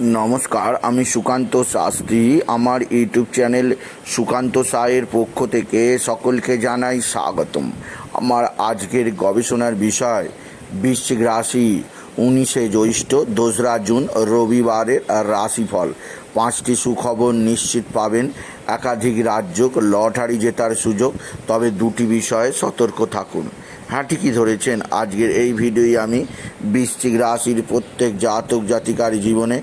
নমস্কার, আমি সুকান্ত শাস্ত্রী। আমার ইউটিউব চ্যানেল সুকান্ত সায়ের পক্ষ থেকে সকলকে জানাই স্বাগতম। আমার আজকের গবেষণার বিষয়, বৃশ্চিক রাশি, উনিশে জ্যৈষ্ঠ, দোসরা জুন, রবিবারের রাশিফল। পাঁচটি সুখবর নিশ্চিত পাবেন। একাধিক রাজ্য লটারি জেতার সুযোগ, তবে দুটি বিষয়ে সতর্ক থাকুন। ঠিকই ধরেছেন। আজকের এই ভিডিওই আমি বৃশ্চিক রাশির প্রত্যেক জাতক জাতিকার জীবনে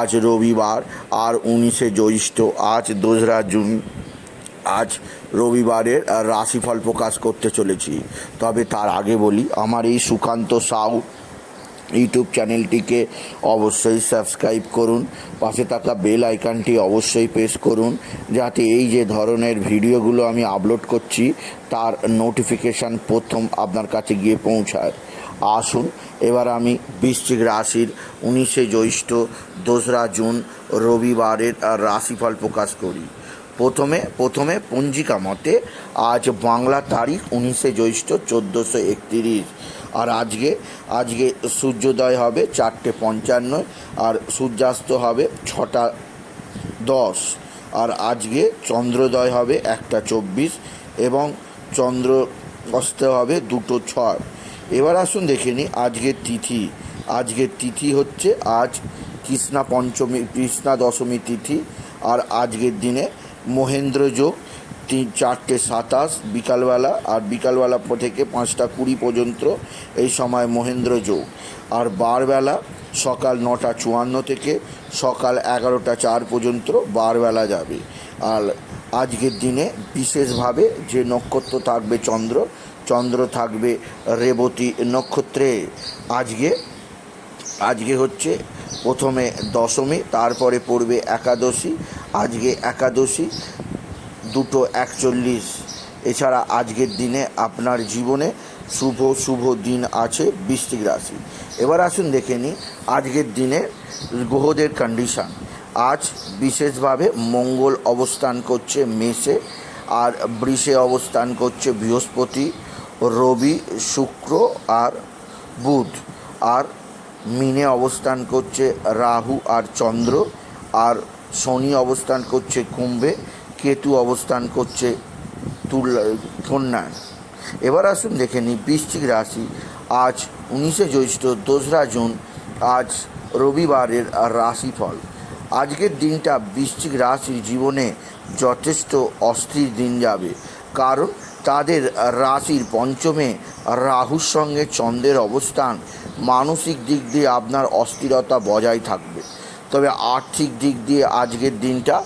আজ রবিবার আর উনিশে জ্যৈষ্ঠ আজ দোসরা জুন আজ রবিবারের রাশিফল প্রকাশ করতে চলেছি। তবে তার আগে বলি, আমার এই সুকান্ত সাউ ইউটিউব চ্যানেলটিকে অবশ্যই সাবস্ক্রাইব করুন। পাশে থাকা বেল আইকনটি অবশ্যই প্রেস করুন, যাতে এই যে ধরনের ভিডিওগুলো আমি আপলোড করছি, তার নোটিফিকেশান প্রথম আপনার কাছে গিয়ে পৌঁছায়। আসুন, এবার আমি বৃশ্চিক রাশির উনিশে জ্যৈষ্ঠ দোসরা জুন রবিবারের রাশিফল প্রকাশ করি। প্রথমে প্রথমে পঞ্জিকা মতে আজ বাংলা তারিখ উনিশে জ্যৈষ্ঠ চোদ্দোশো একতিরিশ। আর আজকে আজকে সূর্যোদয় হবে চারটে পঞ্চান্ন, আর সূর্যাস্ত হবে ছটা দশ, আর আজকে চন্দ্রোদয় হবে একটা চব্বিশ, এবং চন্দ্র অস্ত হবে দুটো ছয়। এবার আসুন দেখে নিই আজকের তিথি। আজকের তিথি হচ্ছে আজ কৃষ্ণা পঞ্চমী, কৃষ্ণা দশমী তিথি, আর আজকের দিনে মহেন্দ্র যোগ তিন চারটে সাতাশ, বিকালবেলা, আর বিকালবেলা থেকে পাঁচটা কুড়ি পর্যন্ত এই সময় মহেন্দ্র যোগ। আর বারবেলা সকাল নটা চুয়ান্ন থেকে সকাল এগারোটা চার পর্যন্ত বারবেলা যাবে। আর আজকের দিনে বিশেষভাবে যে নক্ষত্র থাকবে চন্দ্র চন্দ্র থাকবে রেবতী নক্ষত্রে। আজকে আজকে হচ্ছে প্রথমে দশমী, তারপরে পড়বে একাদশী, আজকে একাদশী দুটো একচল্লিশ। এছাড়া আজকের দিনে আপনার জীবনে শুভ শুভ দিন আছে বৃশ্চিক রাশি। এবার আসুন দেখে নিই আজকের দিনে গ্রহদের কন্ডিশন আজ বিশেষভাবে মঙ্গল অবস্থান করছে মেষে, আর বৃষে অবস্থান করছে বৃহস্পতি, রবি, শুক্র আর বুধ। আর মিনে অবস্থান করছে রাহু আর চন্দ্র, আর শনি অবস্থান করছে কুম্ভে কেতু অবস্থান করছে তুলা কন্যায় এবার আসুন দেখে নিই বৃশ্চিক রাশি। আজ উনিশে জ্যৈষ্ঠ, দোসরা জুন, আজ রবিবারের রাশিফল। আজকের দিনটা বৃশ্চিক রাশির জীবনে যথেষ্ট অস্থির দিন যাবে। কারণ তাদের রাশির পঞ্চমে রাহুর সঙ্গে চন্দ্রের অবস্থান। মানসিক দিক দিয়ে আপনার অস্থিরতা বজায় থাকবে। তবে আর্থিক দিক দিয়ে আজকের দিনটা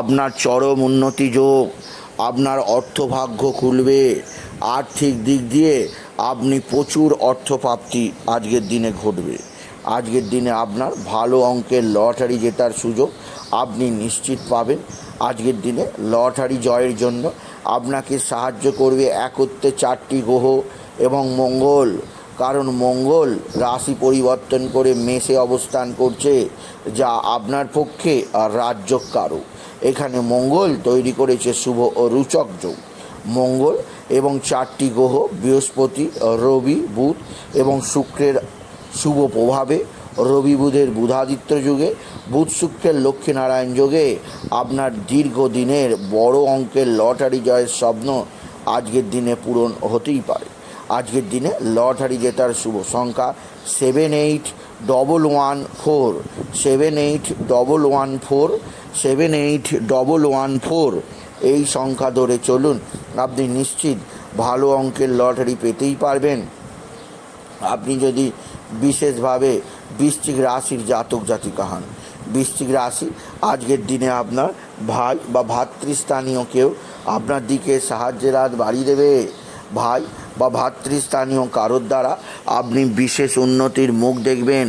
আপনার চরম উন্নতি যোগ, আপনার অর্থভাগ্য খুলবে। আর্থিক দিক দিয়ে আপনি প্রচুর অর্থপ্রাপ্তি আজকের দিনে ঘটবে। আজকের দিনে আপনার ভালো অঙ্কের লটারি জেতার সুযোগ আপনি নিশ্চিত পাবেন। আজকের দিনে লটারি জয়ের জন্য আপনাকে সাহায্য করবে একত্রে চারটি গ্রহ এবং মঙ্গল। কারণ মঙ্গল রাশি পরিবর্তন করে মেষে অবস্থান করছে, যা আপনার পক্ষে রাজ্যকারক এখানে মঙ্গল তৈরি করেছে শুভ ও রুচক যোগ। মঙ্গল এবং চারটি গ্রহ, বৃহস্পতি, রবি, বুধ এবং শুক্রের শুভ প্রভাবে রবি বুধের বুধাদিত্য যুগে, বুধ শুক্রের লক্ষ্মীনারায়ণ যোগে আপনার দীর্ঘদিনের বড় অঙ্কের লটারি জয়ের স্বপ্ন আজকের দিনে পূরণ হতেই পারে। আজকের দিনে লটারি জেতার শুভ সংখ্যা seven eight double one four seven eight double one four seven eight double one four এই সংখ্যা ধরে চলুন, আপনি নিশ্চিত ভালো অঙ্কের লটারি পেতেই পারবেন। আপনি যদি বিশেষভাবে বৃশ্চিক রাশির জাতক জাতিকা হন, বৃশ্চিক রাশি আজকের দিনে আপনার ভাই বা ভাতৃস্থানীয় কেউ আপনার দিকে সাহায্যের হাত বাড়িয়ে দেবে। ভাই বা ভাতৃস্থানীয় কারোর দ্বারা আপনি বিশেষ উন্নতির মুখ দেখবেন।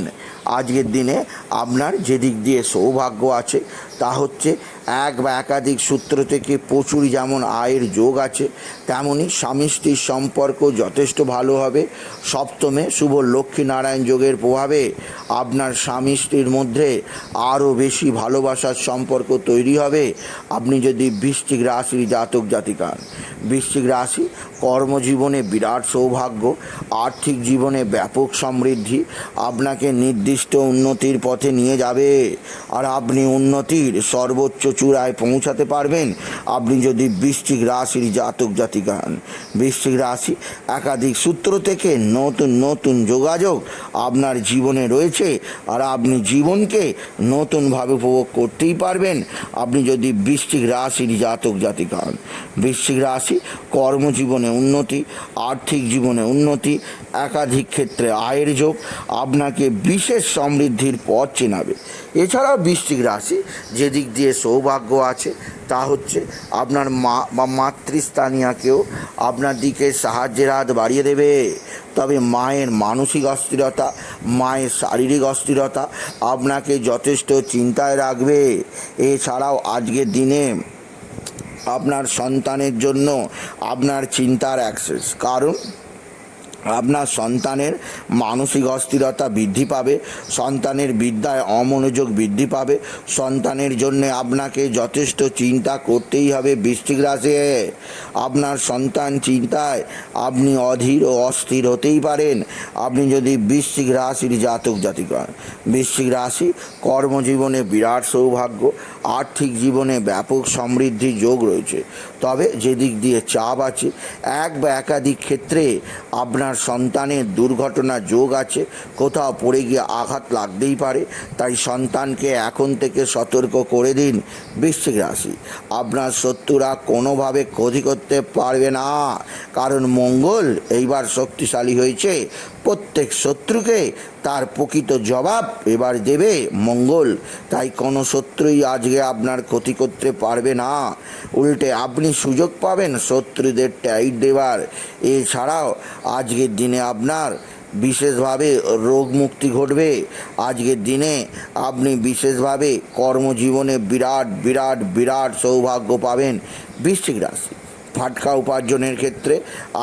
আজকের দিনে আপনার যেদিক দিয়ে সৌভাগ্য আছে, তা হচ্ছে এক বা একাধিক সূত্র থেকে প্রচুর যেমন আয়ের যোগ আছে তেমনই স্বামী স্ত্রীর সম্পর্ক যথেষ্ট ভালো হবে সপ্তমে শুভ লক্ষ্মীনারায়ণ যোগের প্রভাবে আপনার স্বামী স্ত্রীর মধ্যে আরও বেশি ভালোবাসার সম্পর্ক তৈরি হবে আপনি যদি বৃষ্টিক রাশির জাতক জাতিকা। বৃশ্চিক রাশি কর্মজীবনে বিরাট সৌভাগ্য, আর্থিক জীবনে ব্যাপক সমৃদ্ধি, আপনাকে নির্দিষ্ট উন্নতির পথে নিয়ে যাবে আর আপনি উন্নতির সর্বোচ্চ চূড়ায় পৌঁছাতে পারবেন। আপনি যদি বৃশ্চিক রাশির জাতক জাতিকা হন, বৃশ্চিক রাশি একাধিক সূত্র থেকে নতুন নতুন যোগাযোগ আপনার জীবনে রয়েছে আর আপনি জীবনকে নতুনভাবে উপভোগ করতেই পারবেন। আপনি যদি বৃশ্চিক রাশির জাতক জাতিকা হন, বৃশ্চিক রাশি কর্মজীবনে উন্নতি, আর্থিক জীবনে উন্নতি একাধিক ক্ষেত্রে আয়ের যোগ আপনাকে বিশেষ সমৃদ্ধির পথ চেনাবে। এছাড়াও বৃশ্চিক রাশি যেদিক দিয়ে সৌভাগ্য আছে, তা হচ্ছে আপনার মা বা মাতৃস্থানীয়াকেও আপনার দিকে সাহায্যের হাত বাড়িয়ে দেবে। তবে মায়ের মানসিক অস্থিরতা, মায়ের শারীরিক অস্থিরতা আপনাকে যথেষ্ট চিন্তায় রাখবে। এছাড়াও আজকের দিনে আপনার সন্তানের জন্য আপনার চিন্তার অ্যাক্সেস। কারণ আপনার সন্তানের মানসিক অস্থিরতা বৃদ্ধি পাবে, সন্তানের বিদ্যায় অমনোযোগ বৃদ্ধি পাবে, সন্তানের জন্য আপনাকে যথেষ্ট চিন্তা করতেই হবে বৃষ্টিক রাশি আপনার সন্তান চিন্তায় আপনি অধীর ও অস্থির হতেই পারেন। আপনি যদি বৃশ্চিক রাশির জাতক জাতিক বৃশ্চিক রাশি কর্মজীবনে বিরাট সৌভাগ্য আর্থিক জীবনে ব্যাপক সমৃদ্ধির যোগ রয়েছে। তবে যেদিক দিয়ে চাপ আছে, এক বা একাধিক ক্ষেত্রে আপনার সন্তানের দুর্ঘটনা যোগ আছে। কোথাও পড়ে গিয়ে আঘাত লাগতেই পারে, তাই সন্তানকে এখন থেকে সতর্ক করে দিন বৃশ্চিক রাশি। আপনার শত্রুরা কোনোভাবে ক্ষতি করতে পারবে না, কারণ মঙ্গল এইবার শক্তিশালী হয়েছে। প্রত্যেক শত্রুকে তার প্রকৃত জবাব এবার দেবে মঙ্গল। তাই কোনো শত্রুই আজকে আপনার ক্ষতি করতে পারবে না। উল্টে আপনি সুযোগ পাবেন শত্রুদের টাইট দেওয়ার এছাড়াও আজকের দিনে আপনার বিশেষভাবে রোগ মুক্তি ঘটবে। আজকের দিনে আপনি বিশেষভাবে কর্মজীবনে বিরাট বিরাট বিরাট সৌভাগ্য পাবেন। বৃশ্চিক রাশি। ফাটকা উপার্জনের ক্ষেত্রে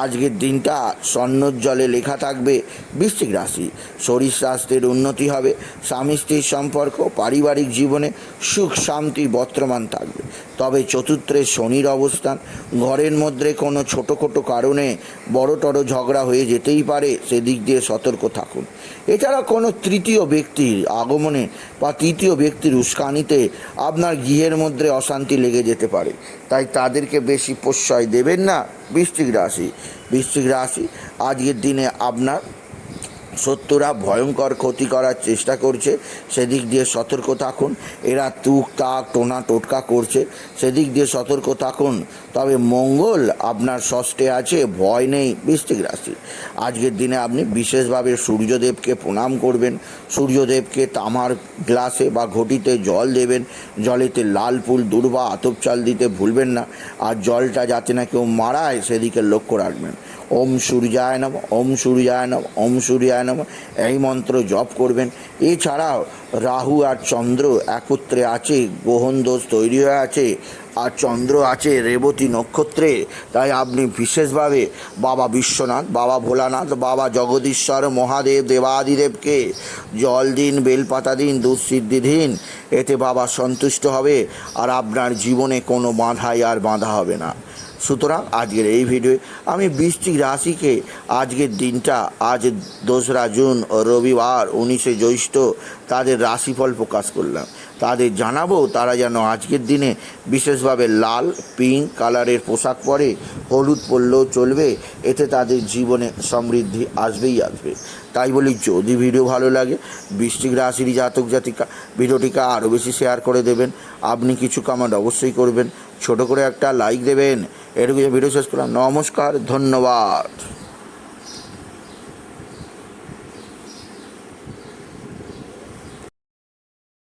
আজকের দিনটা স্বর্ণজ্জলে লেখা থাকবে বৃশ্চিক রাশি। শরীর স্বাস্থ্যের উন্নতি হবে স্বামী স্ত্রীর সম্পর্ক, পারিবারিক জীবনে সুখ শান্তি বর্তমান থাকবে। তবে চতুর্থে শনির অবস্থান। ঘরের মধ্যে কোনো ছোটোখাটো কারণে বড় বড়টড় ঝগড়া হয়ে যেতেই পারে, সেদিক দিয়ে সতর্ক থাকুন। এছাড়া কোনো তৃতীয় ব্যক্তির আগমনে বা তৃতীয় ব্যক্তির উস্কানিতে আপনার গৃহের মধ্যে অশান্তি লেগে যেতে পারে। তাই তাদেরকে বেশি প্রশ্রয় দেবেন না বৃশ্চিক রাশি। বৃশ্চিক রাশি, আজকের দিনে আপনার শত্রুরা ভয়ঙ্কর ক্ষতি করার চেষ্টা করছে। সেদিক দিয়ে সতর্ক থাকুন। এরা তুক, তাক, টোনা, টোটকা করছে। সেদিক দিয়ে সতর্ক থাকুন। তবে মঙ্গল আপনার ষষ্ঠে আছে, ভয় নেই বৃষ্টিক রাশি। আজকের দিনে আপনি বিশেষভাবে সূর্যদেবকে প্রণাম করবেন। সূর্যদেবকে তামার গ্লাসে বা ঘটিতে জল দেবেন। জলেতে লাল ফুল, দুর্বা আতপ চাল দিতে ভুলবেন না। আর জলটা যাতে না কেউ মারায়, সেদিকে লক্ষ্য রাখবেন। ওম সূর্যায় নম, ওম সূর্যায় নম, ওম সূর্যায় নম। এই মন্ত্র জপ করবেন। এছাড়াও রাহু আর চন্দ্র একত্রে আছে গ্রহণ দোষ তৈরি হয়ে আছে, আর চন্দ্র আছে রেবতী নক্ষত্রে। তাই আপনি বিশেষভাবে বাবা বিশ্বনাথ, বাবা ভোলানাথ, বাবা জগদীশ্বর, মহাদেব, দেবাদিদেবকে জল দিন, বেলপাতা দিন দুঃসিদ্ধি দিন, এতে বাবা সন্তুষ্ট হবে। আর আপনার জীবনে কোনো বাঁধাই আর বাঁধা হবে না। সুতরাং আজকের এই ভিডিওয়ে আমি বৃষ্টিক রাশিকে আজকের দিনটা, আজ দোসরা জুন রবিবার উনিশে জ্যৈষ্ঠ তাদের রাশিফল প্রকাশ করলাম। তাদের জানাব তারা যেন আজকের দিনে বিশেষভাবে লাল পিঙ্ক কালারের পোশাক পরে হলুদ পরলেও চলবে, এতে তাদের জীবনে সমৃদ্ধি আসবেই আসবে। তাই বলি, যদি ভিডিও ভালো লাগে বৃষ্টিক রাশির জাতক জাতিকা ভিডিওটিকে আরও বেশি শেয়ার করে দেবেন। আপনি কিছু কমেন্ট অবশ্যই করবেন। ছোট করে একটা লাইক দেবেন। এটুকু ভিডিও শেষ করলাম। নমস্কার ধন্যবাদ।